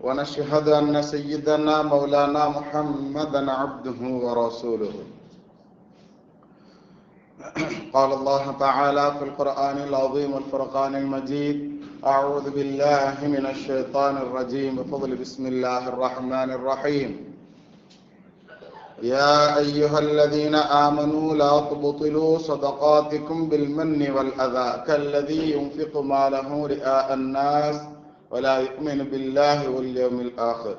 ونشهد أن سيدنا مولانا محمدا عبده ورسوله. قال الله تعالى في القرآن العظيم الفرقان المجيد أعوذ بالله من الشيطان الرجيم. بفضل بسم الله الرحمن الرحيم. يا أيها الذين آمنوا لا تبطلوا صدقاتكم بالمن والأذى كالذي ينفق ماله رئاء الناس ولا يؤمن بالله واليوم الآخر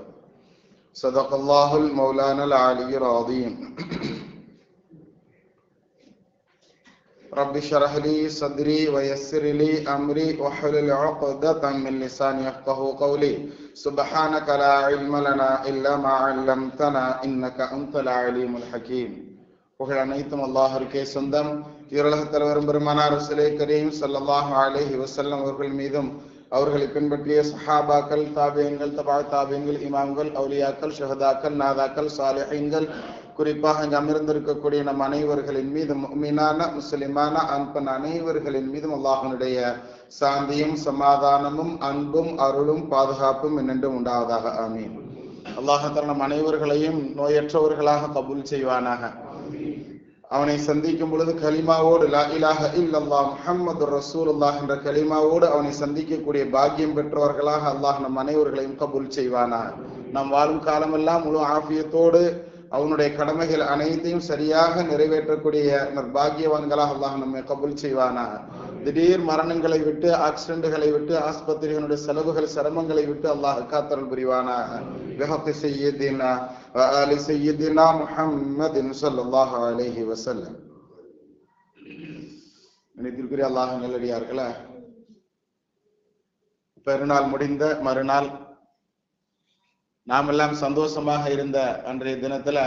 صدق الله المولانا العلي العظيم رب اشرح لي صدري ويسر لي أمري واحلل عقدة من لساني يفقه قولي سبحانك لا علم لنا إلا ما علمتنا إنك أنت العليم الحكيم புகழ் அனைத்தும் அல்லாஹருக்கே சொந்தம் இருளகத் தலைவரும் பெருமானார் சிலை கரீம் சல்லல்லாஹு அலைஹி வஸல்லம் அவர்கள் மீதும் அவர்களை பின்பற்றிய சஹாபாக்கள் தாபியங்கள் தபா தாபியங்கள் இமாம்கள் அவுலியாக்கள் ஷஹதாக்கள் நாதாக்கள் சாலிஹீன்கள் குறிப்பாக இங்கு அமர்ந்திருக்கக்கூடிய நம் அனைவர்களின் மீதும் மீனான முஸ்லிமான அன்பன் அனைவர்களின் மீதும் அல்லாஹனுடைய சாந்தியும் சமாதானமும் அன்பும் அருளும் பாதுகாப்பும் என்னென்றும் உண்டாவதாக. ஆமீன். அல்லாஹால நம் அனைவர்களையும் நோயற்றவர்களாக கபூல் செய்வானாக. அவனை சந்திக்கும் பொழுது கலிமாவோடு லா இலாக இல்லல்லா முஹம்மது ரசூலுல்லாஹ் என்ற கலிமாவோடு அவனை சந்திக்கக்கூடிய பாக்கியம் பெற்றவர்களாக அல்லாஹ் நம் அனைவர்களையும் கபூல் செய்வானா? நாம் வாழும் காலமெல்லாம் முழு ஆபியத்தோடு அவனுடைய கடமைகள் அனைத்தையும் சரியாக நிறைவேற்றக்கூடிய நற்பாகியவான்களாக அல்லாஹ் நம்மை கபூல் செய்வானா? திடீர் மரணங்களை விட்டு ஆக்சிடென்ட்களை விட்டு ஆஸ்பத்திரிகளுடைய செலவுகள் சிரமங்களை விட்டு அல்லாஹ் காத்தல் புரிவானாக. நினைத்திருக்கிற அல்லாஹ் நல்லடியார்களா பெருநாள் முடிந்த மறுநாள் நாமெல்லாம் சந்தோஷமாக இருந்த அன்றைய தினத்துல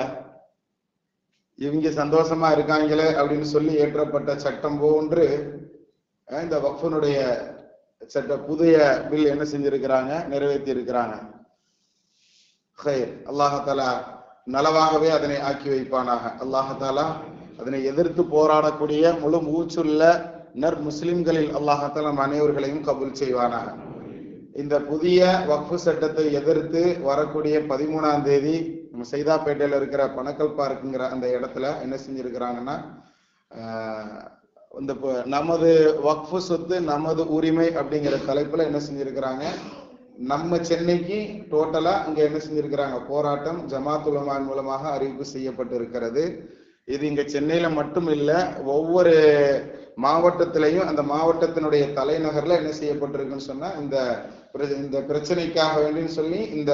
இவங்க சந்தோஷமா இருக்காங்களே அப்படின்னு சொல்லி ஏற்றப்பட்ட சட்டம் போன்று இந்த வக்ஃபனுடைய சட்ட புதிய பில் என்ன செஞ்சிருக்கிறாங்க? நிறைவேற்றி இருக்கிறாங்க அல்லாஹாலா நலவாகவே அதனை ஆக்கி வைப்பானாக. அல்லாஹாலா அதனை எதிர்த்து போராடக்கூடிய முழு மூச்சுள்ள நர் முஸ்லிம்களில் அல்லாஹால அனைவர்களையும் கபூல் செய்வானாக. இந்த புதிய வக்ஃபு சட்டத்தை எதிர்த்து வரக்கூடிய பதிமூணாம் தேதி நம்ம சைதாப்பேட்டையில இருக்கிற பணக்கல் பார்க்குங்கிற அந்த இடத்துல என்ன செஞ்சிருக்கிறாங்கன்னா இந்த நமது வக்ஃபு சொத்து நமது உரிமை அப்படிங்கிற தலைப்புல என்ன செஞ்சிருக்கிறாங்க? நம்ம சென்னைக்கு டோட்டலா இங்க என்ன செஞ்சிருக்கிறாங்க? போராட்டம் ஜமாத்துலமான் மூலமாக அறிவிப்பு செய்யப்பட்டு இருக்கிறது இது இங்க சென்னையில மட்டும் இல்ல ஒவ்வொரு மாவட்டத்திலையும் அந்த மாவட்டத்தினுடைய தலைநகர்ல என்ன செய்யப்பட்டிருக்குன்னு சொன்னா இந்த இந்த பிரச்சனைக்காக வேண்டின்னு சொல்லி இந்த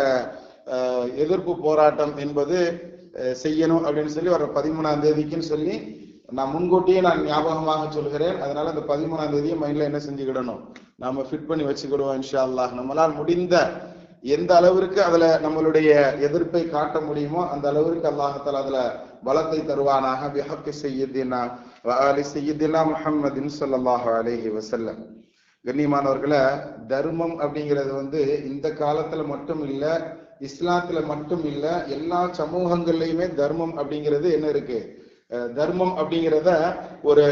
எதிர்ப்பு போராட்டம் என்பது செய்யணும் அப்படின்னு சொல்லி வர பதிமூணாம் தேதிக்குன்னு சொல்லி நான் முன்கூட்டியே நான் ஞாபகமாக சொல்கிறேன். அதனால அந்த பதிமூணாம் தேதியை மைண்ட்ல என்ன செஞ்சுக்கிடணும்? நாம ஃபிட் பண்ணி வச்சுக்கிடுவோம் இன்ஷா அல்லாஹ் நம்மளால் முடிந்த எந்த அளவிற்கு அதுல நம்மளுடைய எதிர்ப்பை காட்ட முடியுமோ அந்த அளவிற்கு அல்லாஹத்தால் அதுல பலத்தை தருவானாக. பிஹக்கி செய்யுதினா அலி செய்யுதினா முஹம்மதின் சொல்லல்லாஹு அலேஹி வசல்லம் கண்ணியமானவர்களை தர்மம் அப்படிங்கிறது வந்து இந்த காலத்துல மட்டும் இல்ல இஸ்லாத்துல மட்டும் இல்ல எல்லா சமூகங்கள்லயுமே தர்மம் அப்படிங்கிறது என்ன இருக்கு? தர்மம் அப்படிங்கிறத ஒரு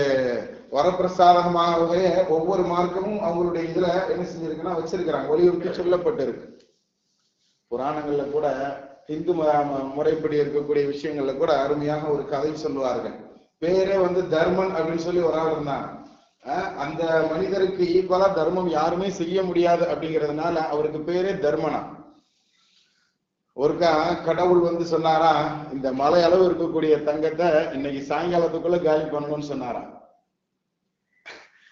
வரப்பிரசாதகமாகவே ஒவ்வொரு மார்க்கமும் அவங்களுடைய இதுல என்ன செஞ்சிருக்குன்னா வச்சிருக்கிறாங்க. வலியுறுத்தி சொல்லப்பட்டிருக்கு. புராணங்கள்ல கூட இந்து முறைப்படி இருக்கக்கூடிய விஷயங்கள்ல கூட அருமையாக ஒரு கதை சொல்லுவார்கள். பேரே வந்து தர்மன் அப்படின்னு சொல்லி ஒரு ஆள் இருந்தாங்க அந்த மனிதருக்கு ஈக்குவலா தர்மம் யாருமே செய்ய முடியாது அப்படிங்கிறதுனால அவருக்கு பேரே தர்மனா. ஒருக்கா கடவுள் வந்து சொன்னாரா இந்த மலை அளவு இருக்கக்கூடிய தங்கத்தை இன்னைக்கு சாயங்காலத்துக்குள்ள காலி பண்ணணும்னு சொன்னாராம்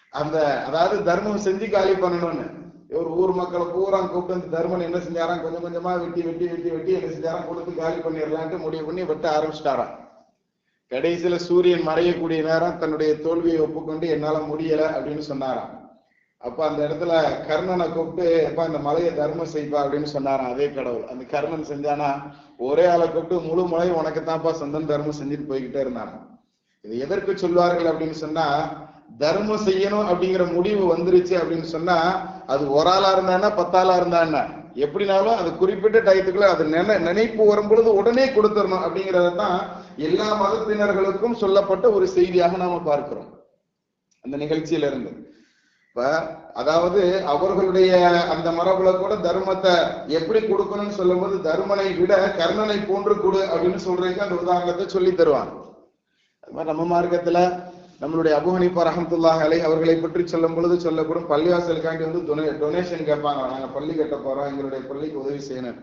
அந்த அதாவது தர்மம் செஞ்சு காலி பண்ணணும்னு. ஒரு ஊர் மக்களை பூரா கூப்பிட்டு அந்த தர்மன் என்ன செஞ்சாராம்? கொஞ்சம் கொஞ்சமா வெட்டி வெட்டி வெட்டி வெட்டி என்ன செஞ்சாராம்? கொடுத்து காலி பண்ணிடலான்ட்டு முடிவு பண்ணி வெட்ட ஆரம்பிச்சிட்டாராம். கடைசியில சூரியன் மறையக்கூடிய நேரம் தன்னுடைய தோல்வியை ஒப்புக்கொண்டு என்னால முடியல அப்படின்னு சொன்னாராம். அப்ப அந்த இடத்துல கர்ணனை கூப்பிட்டு எப்ப இந்த மலையை தர்மம் செய்ப்பா அப்படின்னு சொன்னாராம் அதே கடவுள். அந்த கர்ணன் செஞ்சானா ஒரே ஆளை கூப்பிட்டு முழு மலையும் உனக்கு தான்ப்பா சொந்தம் தர்மம் செஞ்சுட்டு போய்கிட்டே இருந்தாங்க இது எதற்கு சொல்வார்கள்? அப்படின்னு சொன்னா தர்மம் செய்யணும் அப்படிங்கிற முடிவு வந்துருச்சு அப்படின்னு சொன்னா அது ஒரு ஆளா இருந்தானா பத்தாளா இருந்தான்னா? எப்படினாலும் அது குறிப்பிட்ட டயத்துக்குள்ள அது நினை நினைப்பு வரும் பொழுது உடனே கொடுத்துடணும் அப்படிங்கறத தான் எல்லா மதத்தினர்களுக்கும் சொல்லப்பட்ட ஒரு செய்தியாக நாம பார்க்கிறோம். அந்த நிகழ்ச்சியில இருந்து இப்ப அதாவது அவர்களுடைய அந்த மரபுல கூட தர்மத்தை எப்படி கொடுக்கணும்னு சொல்லும்போது தர்மனை விட கர்ணனை போன்று கொடு அப்படின்னு சொல்றதுக்கு அந்த உதாரணத்தை சொல்லி தருவாங்க. அது மாதிரி நம்ம மார்க்கத்துல நம்மளுடைய அபு ஹனீஃபா ரஹமத்துல்லாஹ் அலை அவர்களை பற்றி சொல்லும் பொழுது சொல்லப்படும் பள்ளிவாசலுக்காண்டி வந்து டொனேஷன் கேட்பாங்க. நாங்க பள்ளி கட்ட போறோம் எங்களுடைய பள்ளிக்கு உதவி செய்யணும்.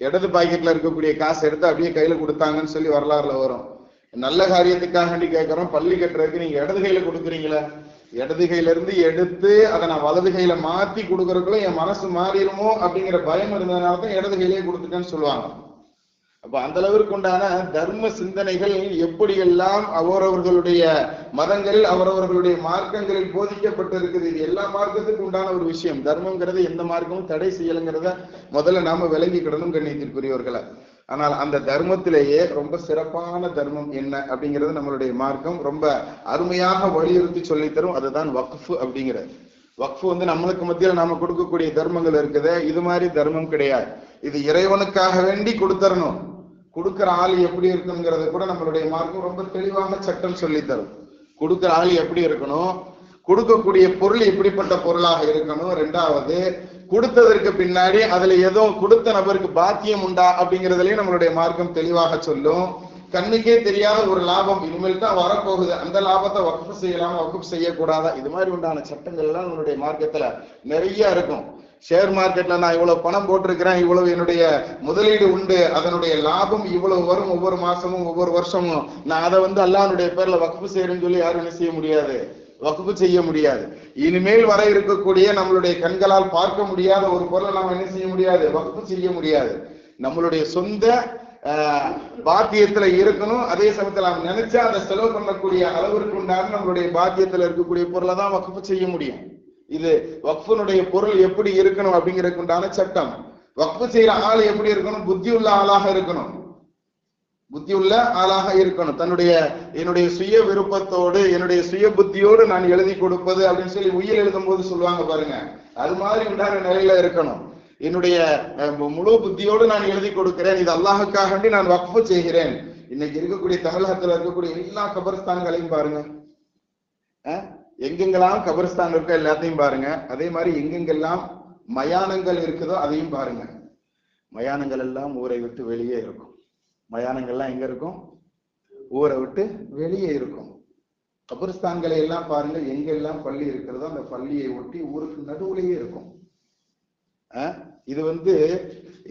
இடது பாக்கெட்ல இருக்கக்கூடிய காசு எடுத்து அப்படியே கையில கொடுத்தாங்கன்னு சொல்லி வரலாறுல வரும். நல்ல காரியத்துக்காக கேட்கிறோம் பள்ளி கட்டுறதுக்கு நீங்க இடது கையில கொடுக்குறீங்களா இடது கையிலிருந்து எடுத்து அதை நான் வலது கையில மாத்தி கொடுக்கறதுக்குள்ள என் மனசு மாறிடுமோ அப்படிங்கிற பயம் இருந்ததுனால தான் இடது கையிலேயே கொடுத்துட்டேன்னு சொல்லுவாங்க. அப்ப அந்த அளவிற்கு உண்டான தர்ம சிந்தனைகள் எப்படியெல்லாம் அவரவர்களுடைய மதங்களில் அவரவர்களுடைய மார்க்கங்களில் போதிக்கப்பட்டிருக்குது? இது எல்லா மார்க்கத்துக்கு உண்டான ஒரு விஷயம். தர்மங்கிறது எந்த மார்க்கமும் தடை செய்யலைங்கிறத முதல்ல நாம விளங்கிக்கிடணும் கண்ணியத்திற்குரியவர்களை. ஆனால் அந்த தர்மத்திலேயே ரொம்ப சிறப்பான தர்மம் என்ன அப்படிங்கிறது நம்மளுடைய மார்க்கம் ரொம்ப அருமையாக வலியுறுத்தி சொல்லித்தரும் அதுதான் வக்ஃபு அப்படிங்கிறது. வக்ஃபு வந்து நம்மளுக்கு மத்தியில் நாம கொடுக்கக்கூடிய தர்மங்கள் இருக்குது இது மாதிரி தர்மம் கிடையாது. இது இறைவனுக்காக வேண்டி கொடுத்தரணும். கொடுக்குற ஆள் எப்படி இருக்கணுங்கிறத கூட நம்மளுடைய மார்க்கம் ரொம்ப தெளிவான சட்டம் சொல்லித்தரும் கொடுக்குற ஆள் எப்படி இருக்கணும்? கொடுக்கக்கூடிய பொருள் இப்படிப்பட்ட பொருளாக இருக்கணும். ரெண்டாவது கொடுத்ததற்கு பின்னாடி அதுல ஏதோ கொடுத்த நபருக்கு பாக்கியம் உண்டா அப்படிங்கிறதுலயும் நம்மளுடைய மார்க்கம் தெளிவாக சொல்லும். கண்ணுக்கே தெரியாத ஒரு லாபம் இனிமேல் தான் வரப்போகுது. அந்த லாபத்தை வகுப்பு செய்யலாம் வகுப்பு செய்யக்கூடாதா? இது மாதிரி உண்டான சட்டங்கள் எல்லாம் நம்மளுடைய மார்க்கத்துல நிறைய இருக்கும். ஷேர் மார்க்கெட்ல நான் இவ்வளவு பணம் போட்டிருக்கிறேன் இவ்வளவு என்னுடைய முதலீடு உண்டு அதனுடைய லாபம் இவ்வளவு வரும் ஒவ்வொரு மாசமும் ஒவ்வொரு வருஷமும். நான் அதை வந்து அல்லாஹ்வுடைய பேர்ல வகுப்பு செய்யறேன்னு சொல்லி யாரும் என்ன செய்ய முடியாது? வகுப்பு செய்ய முடியாது. இனிமேல் வர இருக்கக்கூடிய நம்மளுடைய கண்களால் பார்க்க முடியாத ஒரு பொருளை நாம் என்ன செய்ய முடியாது? வகுப்பு செய்ய முடியாது. நம்மளுடைய சொந்த பாத்தியத்துல இருக்கணும். அதே சமயத்துல நாம் நினைச்சா அதை செலவு பண்ணக்கூடிய அளவிற்கு உண்டான நம்மளுடைய பாத்தியத்துல இருக்கக்கூடிய பொருளை தான் வகுப்பு செய்ய முடியும். இது வக்ஃபனுடைய பொருள் எப்படி இருக்கணும் அப்படிங்கிறதுக்கு உண்டான சட்டம். வக்ஃபு செய்யற ஆள் எப்படி இருக்கணும்? புத்தி உள்ள ஆளாக இருக்கணும். புத்தி உள்ள ஆளாக இருக்கணும். தன்னுடைய என்னுடைய சுய விருப்பத்தோடு என்னுடைய சுய புத்தியோடு நான் எழுதி கொடுப்பது அப்படின்னு சொல்லி உயிர் எழுதும் போது சொல்லுவாங்க பாருங்க. அது மாதிரி உண்டான நிலையில இருக்கணும். என்னுடைய முழு புத்தியோடு நான் எழுதி கொடுக்கிறேன். இது அல்லாஹுக்காக வேண்டி நான் வக்ஃபு செய்கிறேன். இன்னைக்கு இருக்கக்கூடிய தமிழகத்துல இருக்கக்கூடிய எல்லா கபர்ஸ்தான்களையும் பாருங்க. எங்கெங்கெல்லாம் கபர்ஸ்தான் இருக்கோ எல்லாத்தையும் பாருங்க. அதே மாதிரி எங்கெங்கெல்லாம் மயானங்கள் இருக்குதோ அதையும் பாருங்க. மயானங்கள் எல்லாம் ஊரை விட்டு வெளியே இருக்கும். மயானங்கள்லாம் எங்க இருக்கும்? ஊரை விட்டு வெளியே இருக்கும். கபர்ஸ்தான்களை எல்லாம் பாருங்க எங்கெல்லாம் பள்ளி இருக்கிறதோ அந்த பள்ளியை ஒட்டி ஊருக்கு நடுவுலயே இருக்கும். இது வந்து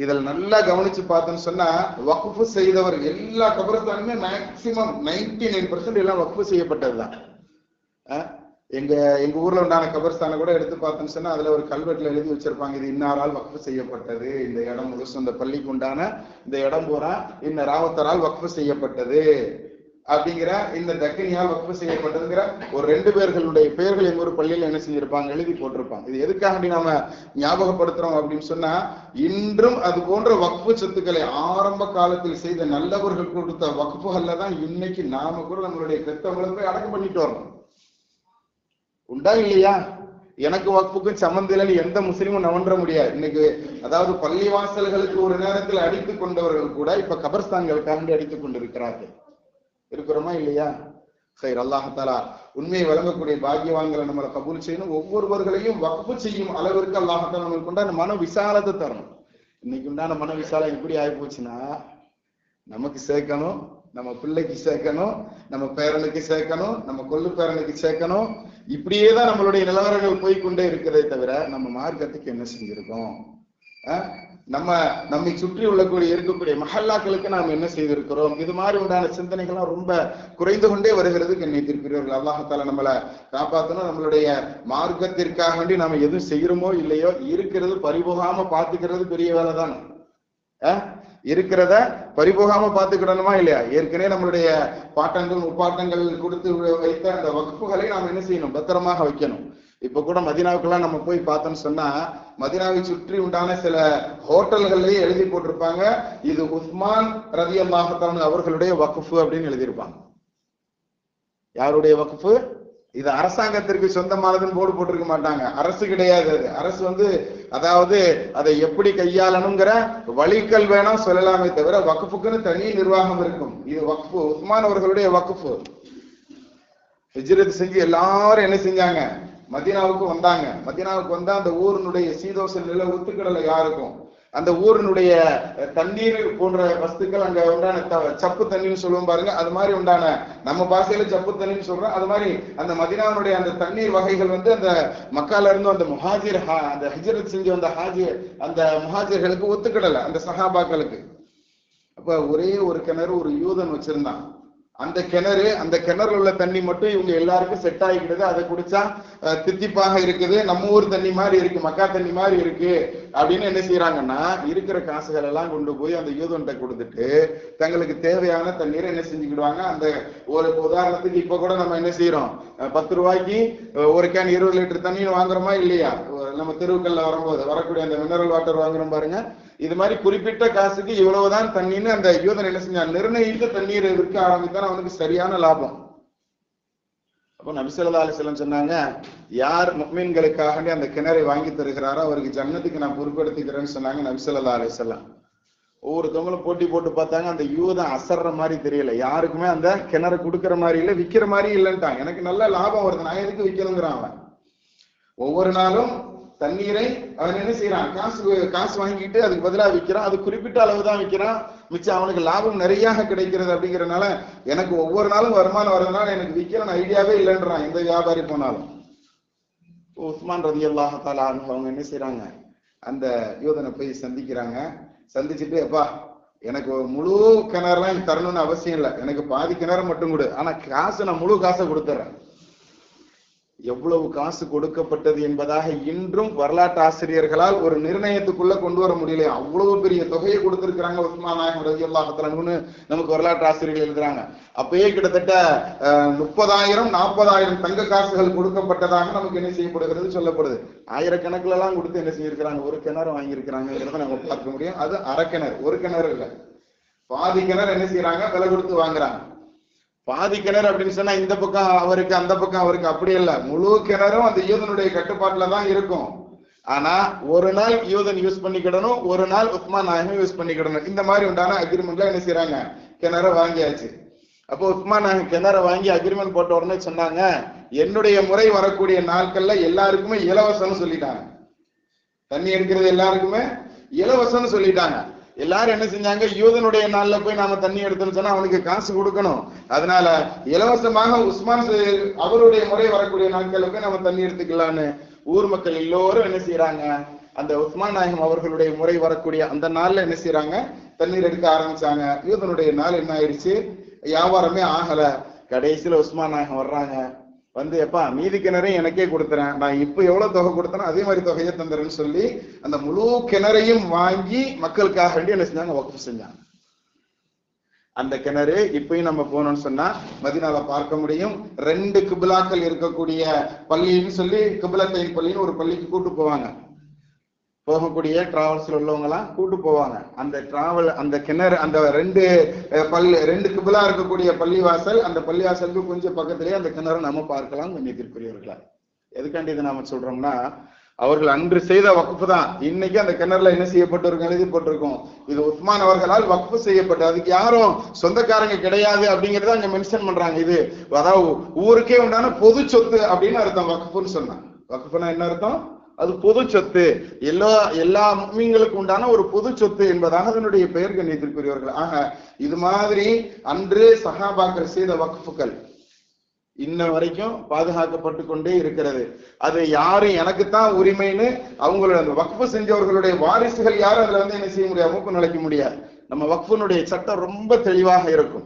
இதில் நல்லா கவனிச்சு பார்த்தோம்னு சொன்னா வக்ஃபு செய்தவர் எல்லா கபர்ஸ்தானுமே மேக்சிமம் நைன்டி நைன் பர்சன்ட் எல்லாம் வக்ஃபு செய்யப்பட்டதுதான். எங்க எங்க ஊர்ல உண்டான கபர்ஸ்தானை கூட எடுத்து பார்த்தோம்னு சொன்னா அதுல ஒரு கல்வெட்டுல எழுதி வச்சிருப்பாங்க இது இன்னாரால் வக்ஃபு செய்யப்பட்டது இந்த இடம் முழுசும் இந்த பள்ளிக்கு உண்டான இந்த இடம் பூரா இந்த ராவத்தரால் வக்ஃபு செய்யப்பட்டது அப்படிங்கிற இந்த தக்கினியால் வக்ஃபு செய்யப்பட்டதுங்கிற ஒரு ரெண்டு பேர்களுடைய பெயர்கள் எங்க ஒரு பள்ளியில என்ன செஞ்சிருப்பாங்க எழுதி போட்டிருப்பாங்க. இது எதுக்காக அப்படி நாம ஞாபகப்படுத்துறோம் அப்படின்னு சொன்னா இன்றும் அது போன்ற வக்ஃபு சொத்துக்களை ஆரம்ப காலத்தில் செய்த நல்லவர்கள் கொடுத்த வக்ஃபுகள்ல தான் இன்னைக்கு நாம கூட நம்மளுடைய பெத்தவங்களை போய் அடக்கம் பண்ணிட்டு வரணும். உண்டா இல்லையா? எனக்கு வக்ஃபுக்கும் சம்மந்திலன்னு எந்த முஸ்லீமும் நவன்ற முடியாது. இன்னைக்கு அதாவது பள்ளி வாசல்களுக்கு ஒரு நேரத்தில் அடித்துக் கொண்டவர்கள் கூட இப்ப கபர்ஸ்தான்களுக்காக அடித்துக் கொண்டிருக்கிறார்கள். இருக்கிறோமா இல்லையா? சரி அல்லாஹாலா உண்மையை வழங்கக்கூடிய பாக்கியவான்களை நம்மளை கபூல் செய்யணும். ஒவ்வொருவர்களையும் வக்ஃபு செய்யும் அளவிற்கு அல்லாஹாலா நம்மளுக்கு உண்டான மன விசாலத்தை தரணும். இன்னைக்கு உண்டான மன விசாலம் எப்படி ஆகி போச்சுன்னா நமக்கு சேர்க்கணும் நம்ம பிள்ளைக்கு சேர்க்கணும் நம்ம பேரனுக்கு சேர்க்கணும் நம்ம கொள்ளு பேரனுக்கு சேர்க்கணும். இப்படியே தான் நம்மளுடைய நிலவரங்கள் போய்க்கொண்டே இருக்கிறதே தவிர நம்ம மார்க்கத்துக்கு என்ன செஞ்சிருக்கோம்? நம்ம நம்மை சுற்றி உள்ளக்கூடிய இருக்கக்கூடிய மஹல்லாக்களுக்கு நாம் என்ன செய்திருக்கிறோம்? இது மாதிரி உண்டான சிந்தனைகள்லாம் ரொம்ப குறைந்து கொண்டே வருகிறது கண்ணியத்திற்குரியவர்கள் அல்லாஹால நம்மளை காப்பாற்றணும் நம்மளுடைய மார்க்கத்திற்காக வேண்டி நாம எதுவும் செய்யறோமோ இல்லையோ இருக்கிறது பறிபோகாம பார்த்துக்கிறது பெரிய வேலை தானே இருக்கிறத பறிபோகாம பார்த்துக்கிடணுமா இல்லையா? ஏற்கனவே நம்மளுடைய பாட்டங்கள் முப்பாட்டங்கள் கொடுத்து வைத்த அந்த வகுப்புகளை நாம் என்ன செய்யணும்? பத்திரமாக வைக்கணும். இப்ப கூட மதினாவுக்கெல்லாம் நம்ம போய் பார்த்தோம்னு சொன்னா மதினாவை சுற்றி உண்டான சில ஹோட்டல்கள்லயே எழுதி போட்டிருப்பாங்க. இது உஸ்மான் ரதி அல்லாஹத்தான் அவர்களுடைய வகுப்பு அப்படின்னு எழுதியிருப்பாங்க. யாருடைய வகுப்பு? இது அரசாங்கத்திற்கு சொந்தமானதுன்னு போர்டு போட்டிருக்க மாட்டாங்க. அரசு கிடையாது அது. அரசு வந்து அதாவது அதை எப்படி கையாளணுங்கிற வழிக்கல் வேணா சொல்லலாமே தவிர வகுப்புக்குன்னு தனி நிர்வாகம் இருக்கும். இது வகுப்பு உஸ்மான் அவர்களுடைய வகுப்பு ஹிஜ்ரத் செஞ்சு எல்லாரும் என்ன செஞ்சாங்க? மதினாவுக்கு வந்தாங்க. மதீனாவுக்கு வந்தா அந்த ஊரினுடைய சீதோச நில உத்துக்கடலை யாருக்கும்? அந்த ஊரினுடைய தண்ணீர் போன்ற வஸ்துக்கள் அங்க உண்டான த- சப்பு தண்ணின்னு சொல்லுவோம் பாருங்க. அது மாதிரி உண்டான நம்ம பாஷையில சப்பு தண்ணின்னு சொல்றோம். அது மாதிரி அந்த மதினாவுடைய அந்த தண்ணீர் வகைகள் வந்து அந்த மக்கால இருந்து அந்த முஹாஜிர் ஹா- அந்த ஹிஜரத் செஞ்சு வந்த ஹாஜி அந்த முஹாஜிர்களுக்கு ஒத்துக்கிடல அந்த சஹாபாக்களுக்கு. அப்ப ஒரே ஒரு கிணறு ஒரு யூதன் வச்சிருந்தான். அந்த கிணறு அந்த கிணறுல உள்ள தண்ணி மட்டும் இவங்க எல்லாருக்கும் செட் ஆகிக்கிடுது அதை குடிச்சா தித்திப்பாக இருக்குது. நம்ம ஊர் தண்ணி மாதிரி இருக்கு மக்கா தண்ணி மாதிரி இருக்கு. அப்படின்னு என்ன செய்யறாங்கன்னா இருக்கிற காசுகள் எல்லாம் கொண்டு போய் அந்த யூதன்கிட்ட கொடுத்துட்டு தங்களுக்கு தேவையான தண்ணீரை என்ன செஞ்சுக்கிடுவாங்க? அந்த ஒரு உதாரணத்துக்கு இப்ப கூட நம்ம என்ன செய்யறோம் பத்து ரூபாய்க்கு ஒரு கேன் இருபது லிட்டர் தண்ணீர் வாங்குறோமா இல்லையா? நம்ம தெருவுக்கள்ல வரும்போது வரக்கூடிய அந்த மினரல் வாட்டர் வாங்குறோம் பாருங்க. இது மாதிரி குறிப்பிட்ட காசுக்கு இவ்வளவுதான் தண்ணின்னு அந்த யூதன் என்ன செஞ்சான்? நிர்ணயித்த தண்ணீர் விற்க ஆரம்பித்தான் அவனுக்கு சரியான லாபம். அப்போ நபிசல்லா அலிஸ்லாம் சொன்னாங்க யார் முக்மீன்களுக்காக அந்த கிணறை வாங்கி தருகிறாரோ அவருக்கு ஜன்னத்துக்கு நான் பொறுப்படுத்திக்கிறேன்னு சொன்னாங்க நபிசல்லா அலிஸ்லாம் ஒவ்வொருத்தவங்களும் போட்டி போட்டு பார்த்தாங்க அந்த யூதன் அசர்ற மாதிரி தெரியல. யாருக்குமே அந்த கிணறு கொடுக்குற மாதிரி இல்லை விக்கிற மாதிரி இல்லைன்ட்டான். எனக்கு நல்ல லாபம் வருது நான் எதுக்கு விற்கணுங்கிறான் அவன். ஒவ்வொரு நாளும் தண்ணீரை அவன் என்ன செய்யறான்? காசு காசு வாங்கிட்டு அதுக்கு பதிலாக விற்கிறான் அது குறிப்பிட்ட அளவு தான் விற்கிறான் மிச்சம் அவனுக்கு லாபம் நிறைய கிடைக்கிறது அப்படிங்கிறனால எனக்கு ஒவ்வொரு நாளும் வருமானம் வர்றதுனால எனக்கு விற்கணும்னு ஐடியாவே இல்லைன்றான். எந்த வியாபாரி போனாலும். உஸ்மான் ரதி அல்லாஹால அவங்க என்ன செய்யறாங்க அந்த யோதனை போய் சந்திக்கிறாங்க. சந்திச்சுட்டு அப்பா எனக்கு முழு கிணறுலாம் எனக்கு தரணும்னு அவசியம் இல்லை. எனக்கு பாதி கிணறு மட்டும் கொடு. ஆனா காசு நான் முழு காசை கொடுத்துறேன். எவ்வளவு காசு கொடுக்கப்பட்டது என்பதாக இன்றும் வரலாற்று ஆசிரியர்களால் ஒரு நிர்ணயத்துக்குள்ள கொண்டு வர முடியல அவ்வளவு பெரிய தொகையை கொடுத்திருக்கிறாங்க உஸ்மான் நாயகம் ரவி அல்லாஹத்தலன்னு நமக்கு வரலாற்று ஆசிரியர்கள் எழுதுறாங்க. அப்பயே கிட்டத்தட்ட முப்பதாயிரம் நாற்பதாயிரம் தங்க காசுகள் கொடுக்கப்பட்டதாக நமக்கு என்ன செய்யப்படுகிறது சொல்லப்படுது. ஆயிரக்கணக்கில் எல்லாம் கொடுத்து என்ன செய்யிருக்கிறாங்க ஒரு கிணறு வாங்கியிருக்கிறாங்கிறத நம்ம பார்க்க முடியும். அது அரை கிணறு. ஒரு கிணறு இல்லை. பாதி கிணறு என்ன செய்யறாங்க விலை கொடுத்து வாங்குறாங்க. பாதி கிணறு அப்படின்னு சொன்னா இந்த பக்கம் அவருக்கு அந்த பக்கம் அவருக்கு அப்படி இல்ல. முழு கிணறும் அந்த யூதனுடைய கட்டுப்பாட்டுல தான் இருக்கும். ஆனா ஒரு நாள் யூதன் யூஸ் பண்ணிக்கிடணும் ஒரு நாள் உஸ்மான் நாயகம் யூஸ் பண்ணிக்கிடணும். இந்த மாதிரி உண்டான அக்ரிமெண்ட்ல என்ன செய்யறாங்க கிணற வாங்கியாச்சு. அப்போ உஸ்மான் நாயகம் கிணற வாங்கி அக்ரிமெண்ட் போட்ட உடனே சொன்னாங்க என்னுடைய முறை வரக்கூடிய நாட்கள்ல எல்லாருக்குமே இலவசம்னு சொல்லிட்டாங்க. தண்ணி எடுக்கிறது எல்லாருக்குமே இலவசம்னு சொல்லிட்டாங்க. எல்லாரும் என்ன செஞ்சாங்க? யூதனுடைய நாள்ல போய் நாம தண்ணி எடுத்துன்னு சொன்னா அவனுக்கு காசு கொடுக்கணும். அதனால இலவசமாக உஸ்மான் அவருடைய முறை வரக்கூடிய நாட்கள்ல போய் நம்ம தண்ணி எடுத்துக்கலான்னு ஊர் மக்கள் எல்லோரும் என்ன செய்யறாங்க அந்த உஸ்மான் நாயகம் அவர்களுடைய முறை வரக்கூடிய அந்த நாள்ல என்ன செய்யறாங்க தண்ணீர் எடுக்க ஆரம்பிச்சாங்க. யூதனுடைய நாள் என்ன ஆயிடுச்சு? வியாபாரமே ஆகல. கடைசியில உஸ்மான் நாயகம் வர்றாங்க. வந்து எப்பா மீதி கிணறையும் எனக்கே கொடுத்துறேன். நான் இப்ப எவ்வளவு தொகை கொடுத்தனோ அதே மாதிரி தொகையை தந்துறேன்னு சொல்லி அந்த முழு கிணறையும் வாங்கி மக்களுக்காக வேண்டி என்ன செஞ்சாங்க? வகுப்பு செஞ்சாங்க. அந்த கிணறு இப்பயும் நம்ம போனோம்னு சொன்னா மதினால பார்க்க முடியும். ரெண்டு கிபிலாக்கள் இருக்கக்கூடிய பள்ளின்னு சொல்லி கிபிலத்தை பள்ளின்னு ஒரு பள்ளிக்கு கூட்டு போவாங்க. போகக்கூடிய டிராவல்ஸ்ல உள்ளவங்க எல்லாம் கூட்டு போவாங்க. அந்த டிராவல் அந்த கிணறு அந்த ரெண்டு பள்ளி ரெண்டு கிபிலா இருக்கக்கூடிய பள்ளிவாசல் அந்த பள்ளிவாசலுக்கு கொஞ்சம் பக்கத்திலேயே அந்த கிணறு நம்ம பார்க்கலாம் கண்ணியத்திற்குரியவர்களா. எதுக்காண்டி இதை நாம சொல்றோம்னா அவர்கள் அன்று செய்த வகுப்பு தான். இன்னைக்கு அந்த கிணறுல என்ன செய்யப்பட்டிருக்கும் எழுதிப்பட்டிருக்கும் இது உஸ்மான் அவர்களால் வகுப்பு செய்யப்பட்டு அதுக்கு யாரும் சொந்தக்காரங்க கிடையாது அப்படிங்கறத அங்க மென்ஷன் பண்றாங்க. இது அதாவது ஊருக்கே உண்டான பொது சொத்து அப்படின்னு அர்த்தம் வகுப்புன்னு சொன்னாங்க வகுப்புனா என்ன அர்த்தம்? அது பொது சொத்து. எல்லா எல்லா முஸ்லிம்களுக்கு உண்டான ஒரு பொது சொத்து என்பதாக அதனுடைய பெயர் கண்ணியத்திற்குரியவர்கள். ஆக இது மாதிரி அன்று சஹாபாக்கள் செய்த வகுப்புகள் இன்ன வரைக்கும் பாதுகாக்கப்பட்டு கொண்டே இருக்கிறது. அது யாரும் எனக்குத்தான் உரிமைன்னு அவங்களோட அந்த வக்ஃபு செஞ்சவர்களுடைய வாரிசுகள் யாரும் அதுல வந்து என்ன செய்ய முடியாது? மூக்கு நுழைக்க முடியாது. நம்ம வக்ஃபுனுடைய சட்டம் ரொம்ப தெளிவாக இருக்கும்.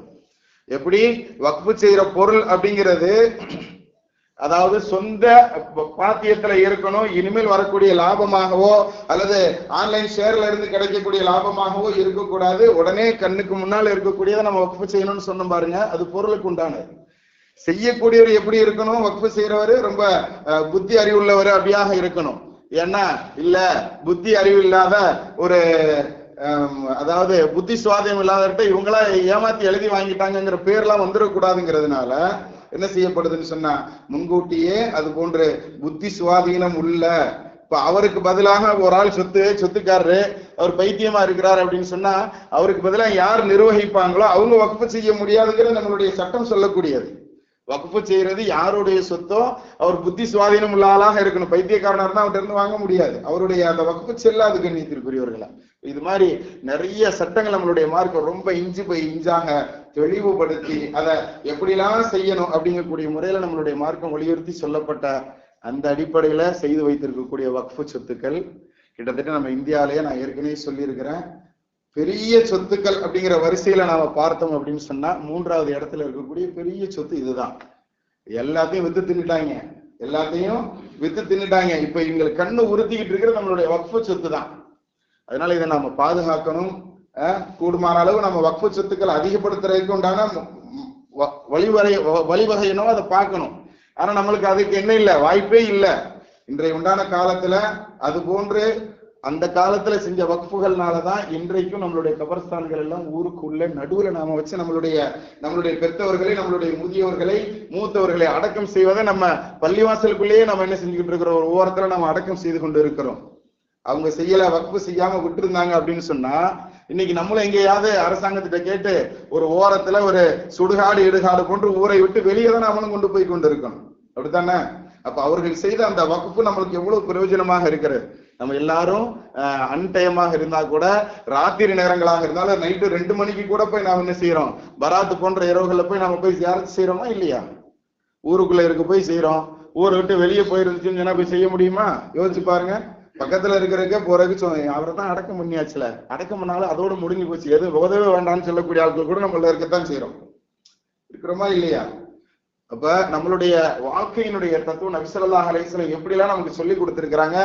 எப்படி? வக்ஃபு செய்யற பொருள் அப்படிங்கிறது அதாவது சொந்த பாத்தியத்துல இருக்கணும் இனிமேல் வரக்கூடிய லாபமாகவோ அல்லது ஆன்லைன் ஷேர்ல இருந்து கிடைக்கக்கூடிய லாபமாகவோ இருக்கக்கூடாது. உடனே கண்ணுக்கு முன்னால் இருக்கக்கூடியதை நம்ம வகுப்பு செய்யணும்னு சொன்னோம் பாருங்க. அது பொருளுக்கு உண்டானது. செய்யக்கூடியவர் எப்படி இருக்கணும்? வக்ஃபு செய்யறவர் ரொம்ப புத்தி அறிவுள்ளவர் அப்படியாக இருக்கணும். ஏன்னா இல்ல புத்தி அறிவு இல்லாத ஒரு அதாவது புத்தி சுவாதம் இல்லாதவர்கிட்ட இவங்களா ஏமாத்தி எழுதி வாங்கிட்டாங்கங்கிற பேர்லாம் வந்துடக்கூடாதுங்கிறதுனால என்ன செய்யப்படுதுன்னு சொன்னா முன்கூட்டியே அது போன்று புத்தி சுவாதீனம் உள்ள இப்ப அவருக்கு பதிலாக ஒரு ஆள் சொத்து சொத்துக்காரரு அவர் பைத்தியமா இருக்கிறார் அப்படின்னு சொன்னா அவருக்கு பதிலாக யார் நிர்வகிப்பாங்களோ அவங்க வகுப்பு செய்ய முடியாதுங்கிறது நம்மளுடைய சட்டம் சொல்லக்கூடியது. வகுப்பு செய்யறது யாருடைய சொத்தோ அவர் புத்தி சுவாதீனம் உள்ள ஆளாக இருக்கணும். பைத்தியக்காரனா இருந்தா அவர்கிட்ட இருந்து வாங்க முடியாது. அவருடைய அந்த வகுப்பு செல்லாது கண்ணியத்திற்குரியவர்களா. இது மாதிரி நிறைய சட்டங்கள் நம்மளுடைய மார்க்கம் ரொம்ப இஞ்சி போய் இஞ்சாங்க தெளிவுபடுத்தி அதை எப்படிலாம் செய்யணும் அப்படிங்கக்கூடிய முறையில நம்மளுடைய மார்க்கம் வலியுறுத்தி சொல்லப்பட்ட அந்த அடிப்படையில செய்து வைத்திருக்கக்கூடிய வக்ஃபு சொத்துக்கள். கிட்டத்தட்ட நம்ம இந்தியாவிலேயே நான் ஏற்கனவே சொல்லியிருக்கிறேன். பெரிய சொத்துக்கள் அப்படிங்கிற வரிசையில நாம பார்த்தோம் அப்படின்னு சொன்னா மூன்றாவது இடத்துல இருக்கக்கூடிய பெரிய சொத்து இதுதான். எல்லாத்தையும் வித்து தின்னுட்டாங்க. எல்லாத்தையும் வித்து தின்னுட்டாங்க. இப்ப எங்களுக்கு கண்ணு உறுத்திக்கிட்டு இருக்கிற நம்மளுடைய வக்ஃபு சொத்து தான் அதனால இதை நாம பாதுகாக்கணும். கூடுமான அளவு நம்ம வக்ஃபு சொத்துக்கள் அதிகப்படுத்துறதுக்கு உண்டான ம- வ- வழிவகை வ- அதை பார்க்கணும். ஆனா நம்மளுக்கு அதுக்கு என்ன இல்லை? வாய்ப்பே இல்லை. இன்றைய உண்டான காலத்துல அது போன்று அந்த காலத்துல செஞ்ச வகுப்புகள்னாலதான் இன்றைக்கும் நம்மளுடைய கபர்ஸ்தான்கள் எல்லாம் ஊருக்குள்ள நடுவுல நாம வச்சு நம்மளுடைய நம்மளுடைய பெற்றவர்களை நம்மளுடைய முதியவர்களை மூத்தவர்களை அடக்கம் செய்வதை நம்ம பள்ளிவாசலுக்குள்ளேயே நம்ம என்ன செஞ்சுக்கிட்டு இருக்கிறோம்? ஒரு ஓரத்துல நம்ம அடக்கம் செய்து கொண்டு இருக்கிறோம். அவங்க செய்யல வகுப்பு செய்யாம விட்டுருந்தாங்க அப்படின்னு சொன்னா இன்னைக்கு நம்மளும் எங்கேயாவது அரசாங்கத்திட்ட கேட்டு ஒரு ஓரத்துல ஒரு சுடுகாடு இடுகாடு போன்று ஊரை விட்டு வெளியே தான் நம்மளும் கொண்டு போய் கொண்டு இருக்கணும் அப்படித்தானே? அப்ப அவர்கள் செய்த அந்த வகுப்பு நம்மளுக்கு எவ்வளவு பிரயோஜனமாக இருக்கிறது? நம்ம எல்லாரும் அன்டைமாக இருந்தா கூட ராத்திரி நேரங்களாக இருந்தாலும் நைட்டு ரெண்டு மணிக்கு கூட போய் நாம என்ன செய்யறோம் பராத்து போன்ற இரவுகள்ல போய் நாம போய் ஜியாரத் செய்யறோமா இல்லையா? ஊருக்குள்ள இருக்க போய் செய்யறோம் ஊரை விட்டு வெளியே போயிருந்துச்சுன்னு சொன்னா போய் செய்ய முடியுமா? யோசிச்சு பாருங்க. பக்கத்துல இருக்கிறக்கே போறதுக்கு அவரை தான் அடக்கம் பண்ணியாச்சுல அடக்கம் பண்ணாலும் அதோட முடிஞ்சு போச்சு. எது உதவே வேண்டாம்னு சொல்லக்கூடிய ஆட்கள் கூட நம்மள இருக்கத்தான் செய்யறோம் இருக்கிறோமா இல்லையா? அப்ப நம்மளுடைய வாழ்க்கையினுடைய தத்துவம் நபிசல்லாஹ் அலைஹிஸ்ஸலாம் எப்படிலாம் நமக்கு சொல்லி கொடுத்திருக்கிறாங்க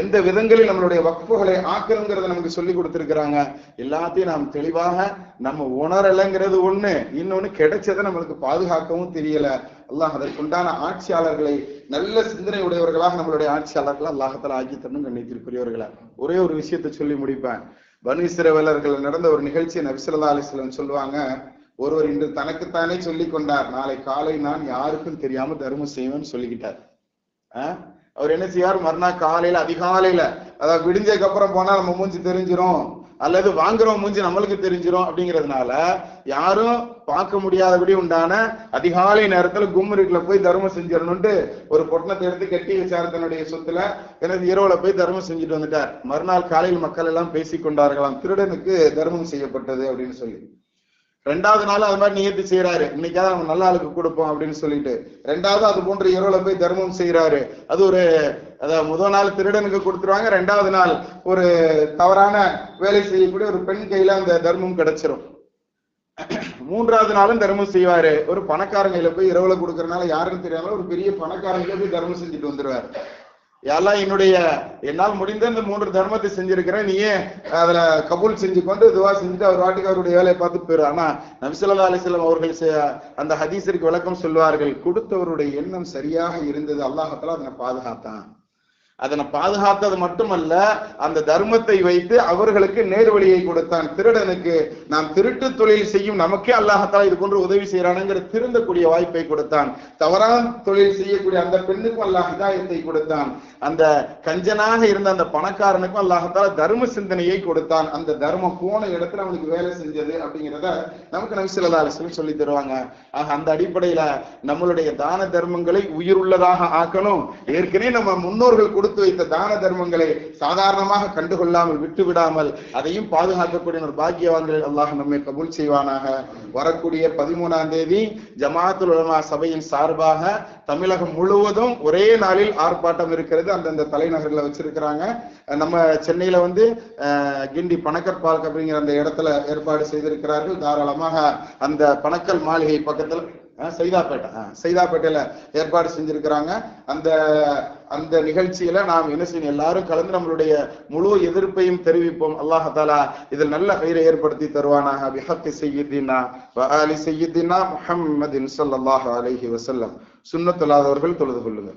எந்த விதங்களில் நம்மளுடைய வக்ஃபுகளை ஆக்கணுங்கிறத நமக்கு சொல்லி கொடுத்திருக்கிறாங்க எல்லாத்தையும் நாம் தெளிவாக நம்ம உணரலைங்கிறது ஒண்ணு இன்னொன்னு கிடைச்சதை நம்மளுக்கு பாதுகாக்கவும் தெரியல. அல்லாஹ் அதற்குண்டான ஆட்சியாளர்களை நல்ல சிந்தனை உடையவர்களாக நம்மளுடைய ஆட்சியாளர்களை அல்லாஹத்தால ஆக்கி தரணும் கண்ணித்திற்குரியவர்களை ஒரே ஒரு விஷயத்தை சொல்லி முடிப்பேன். பனு சிறவலர்கள் நடந்த ஒரு நிகழ்ச்சியை நபிசல்லா அலிஸ்லம் சொல்லுவாங்க ஒருவர் இன்று தனக்குத்தானே சொல்லிக் கொண்டார் நாளை காலை நான் யாருக்கும் தெரியாம தர்மம் செய்வேன்னு சொல்லிக்கிட்டார். ஆஹ் அவர் என்ன செய்வார் மறுநாள் காலையில அதிகாலையில அதாவது விடிஞ்சதுக்கு அப்புறம் போனா நம்ம மூஞ்சி தெரிஞ்சிரும் அல்லது வாங்குறோம் மூஞ்சி நம்மளுக்கு தெரிஞ்சிரும் அப்படிங்கிறதுனால யாரும் பார்க்க முடியாதபடி உண்டான அதிகாலை நேரத்துல கும்முருக்குல போய் தர்மம் செஞ்சிடணும்ட்டு ஒரு பொட்டணத்தை எடுத்து கட்டி வச்சார் தன்னுடைய சொத்துல. எனது இரவுல போய் தர்மம் செஞ்சுட்டு வந்துட்டார். மறுநாள் காலையில் மக்கள் எல்லாம் பேசிக் கொண்டார்களாம். திருடனுக்கு தர்மம் செய்யப்பட்டது அப்படின்னு சொல்லி. ரெண்டாவது நாள் அது மாதிரி நியத்தி செய்யறாரு இன்னைக்காவது அவன் நல்ல ஆளுக்கு கொடுப்போம் அப்படின்னு சொல்லிட்டு. ரெண்டாவது அது போன்ற இரவுல போய் தர்மம் செய்யறாரு அது ஒரு அதாவது முதல் நாள் திருடனுக்கு கொடுத்துருவாங்க. ரெண்டாவது நாள் ஒரு தவறான வேலை செய்யக்கூடிய ஒரு பெண் கையில அந்த தர்மம் கிடைச்சிரும். மூன்றாவது நாளும் தர்மம் செய்வாரு. ஒரு பணக்காரங்க போய் இரவுல கொடுக்கறதுனால யாருன்னு தெரியாம ஒரு பெரிய பணக்காரங்க போய் தர்மம் செஞ்சுட்டு வந்துருவாரு. யாரெல்லாம் என்னுடைய என்னால் முடிந்த இந்த மூன்று தர்மத்தை செஞ்சிருக்கிறேன். நீயே அதுல கபூல் செஞ்சு கொண்டு துவா செஞ்சுட்டு அவர் வாட்டுக்கு அவருடைய வேலையை பார்த்து போயிரு. ஆனா நபிசல்லா அலிஸ்லாம் அவர்கள் அந்த ஹதீஸிற்கு விளக்கம் சொல்வார்கள் கொடுத்தவருடைய எண்ணம் சரியாக இருந்தது. அல்லாஹத்தால அதனை பாதுகாத்தான். அதனை பாதுகாத்தது மட்டுமல்ல அந்த தர்மத்தை வைத்து அவர்களுக்கு நேர்வழியை கொடுத்தான். திருடனுக்கு நாம் திருட்டு தொழில் செய்யும் நமக்கே அல்லாஹத்தால் இது போன்று உதவி செய்யறானுங்கிற திருந்தக்கூடிய வாய்ப்பை கொடுத்தான். தவறான தொழில் செய்யக்கூடிய அந்த பெண்ணுக்கும் அல்லாஹ் கொடுத்தான். அந்த கஞ்சனாக இருந்த அந்த பணக்காரனுக்கும் அல்லாஹத்தால தர்ம சிந்தனையை கொடுத்தான். அந்த தர்மம் போன இடத்துல அவனுக்கு வேலை செஞ்சது அப்படிங்கிறத நமக்கு நபி ஸல்லல்லாஹு சொல்லி தருவாங்க. ஆக அந்த அடிப்படையில நம்மளுடைய தான தர்மங்களை உயிருள்ளதாக ஆக்கணும். ஏற்கனவே நம்ம முன்னோர்கள் கொடுத்து கொடுத்து வைத்த தான தர்மங்களை சாதாரணமாக கண்டுகொள்ளாமல் விட்டுவிடாமல் அதையும் பாதுகாக்கக்கூடிய ஒரு பாக்கியவான்களில் அல்லாஹ் நம்மை கபூல் செய்வானாக. வரக்கூடிய பதிமூணாம் தேதி ஜமாத்துல் உலமா சபையின் சார்பாக தமிழகம் முழுவதும் ஒரே நாளில் ஆர்ப்பாட்டம் இருக்கிறது. அந்தந்த தலைநகர்ல வச்சிருக்கிறாங்க. நம்ம சென்னையில வந்து கிண்டி பணக்கர் பார்க் அப்படிங்கிற அந்த இடத்துல ஏற்பாடு செய்திருக்கிறார்கள். தாராளமாக அந்த பணக்கல் மாளிகை பக்கத்துல சைதாப்பேட்டை. சைதாப்பேட்டையில ஏற்பாடு செஞ்சிருக்கிறாங்க. அந்த அந்த நிகழ்ச்சியில நாம் என்ன செய்யணும்? எல்லாரும் கலந்து நம்மளுடைய முழு எதிர்ப்பையும் தெரிவிப்போம். அல்லாஹாலா இதில் நல்ல கயிறை ஏற்படுத்தி தருவானாக. பிஹக்கி செய்யுதினா வ ஆலி முஹம்மதின் ஸல்லல்லாஹு அலஹி வசல்லம் சுன்னத்துல்லாதவர்கள் தொழுது கொள்ளுங்கள்.